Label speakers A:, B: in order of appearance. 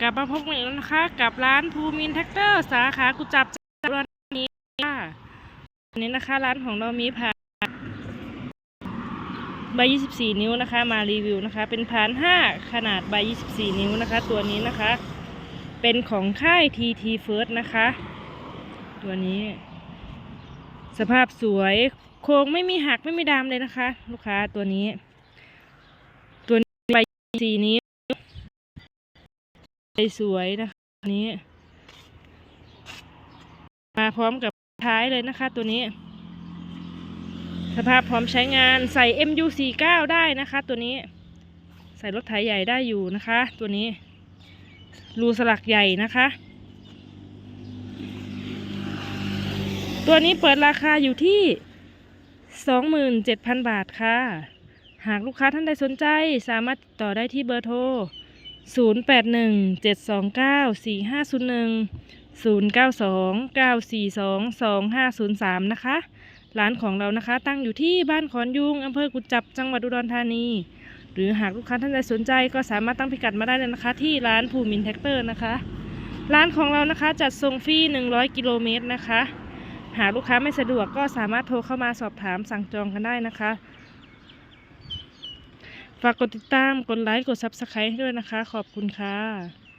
A: กลับมาพบกันอีกแล้วนะคะ กับร้านภูมินแท็กเตอร์สาขากุจับจังหวัดนี้ค่ะวันนี้นะคะ ร้านของเรามีผ่านใบ 24 นิ้วนะคะ มารีวิวนะคะ เป็นผ่าน 5 ขนาดใบ 24 นิ้วนะคะ ตัวนี้นะคะ เป็นของค่าย TT First นะคะ ตัวนี้ สภาพสวยโครงไม่มีหักไม่มีดามเลยนะคะ ลูกค้าตัวนี้ ตัวนี้ใบสีนี้ใบ สวยนะคะนี้ มาพร้อมกับท้ายเลยนะคะตัวนี้ สภาพพร้อมใช้งานใส่ MU49 ได้นะคะ ตัวนี้ ใส่รถไถใหญ่ได้อยู่นะคะ ตัวนี้ รูสลักใหญ่นะคะ ตัวนี้เปิดราคาอยู่ที่ 27,000 บาทค่ะ หากลูกค้าท่านใดสนใจสามารถติดต่อได้ที่เบอร์โทร 0817294501 0929422503 นะคะ ร้านของเรานะคะ ตั้งอยู่ที่บ้านขอนยุงอำเภอกุจจับจังหวัดอุดรธานี หรือหากลูกค้าท่านใดสนใจก็สามารถตั้งพิกัดมาได้เลยนะคะ ที่ร้านภูมินแท็กเตอร์นะคะ ร้านของเรานะคะจัดส่งฟรี 100 กิโลเมตรนะคะ หากลูกค้าไม่สะดวกก็สามารถโทรเข้ามาสอบถามสั่งจองกันได้นะคะ ฝากกดติดตาม กดไลค์ กด Subscribe ให้ด้วยนะคะ ขอบคุณค่ะ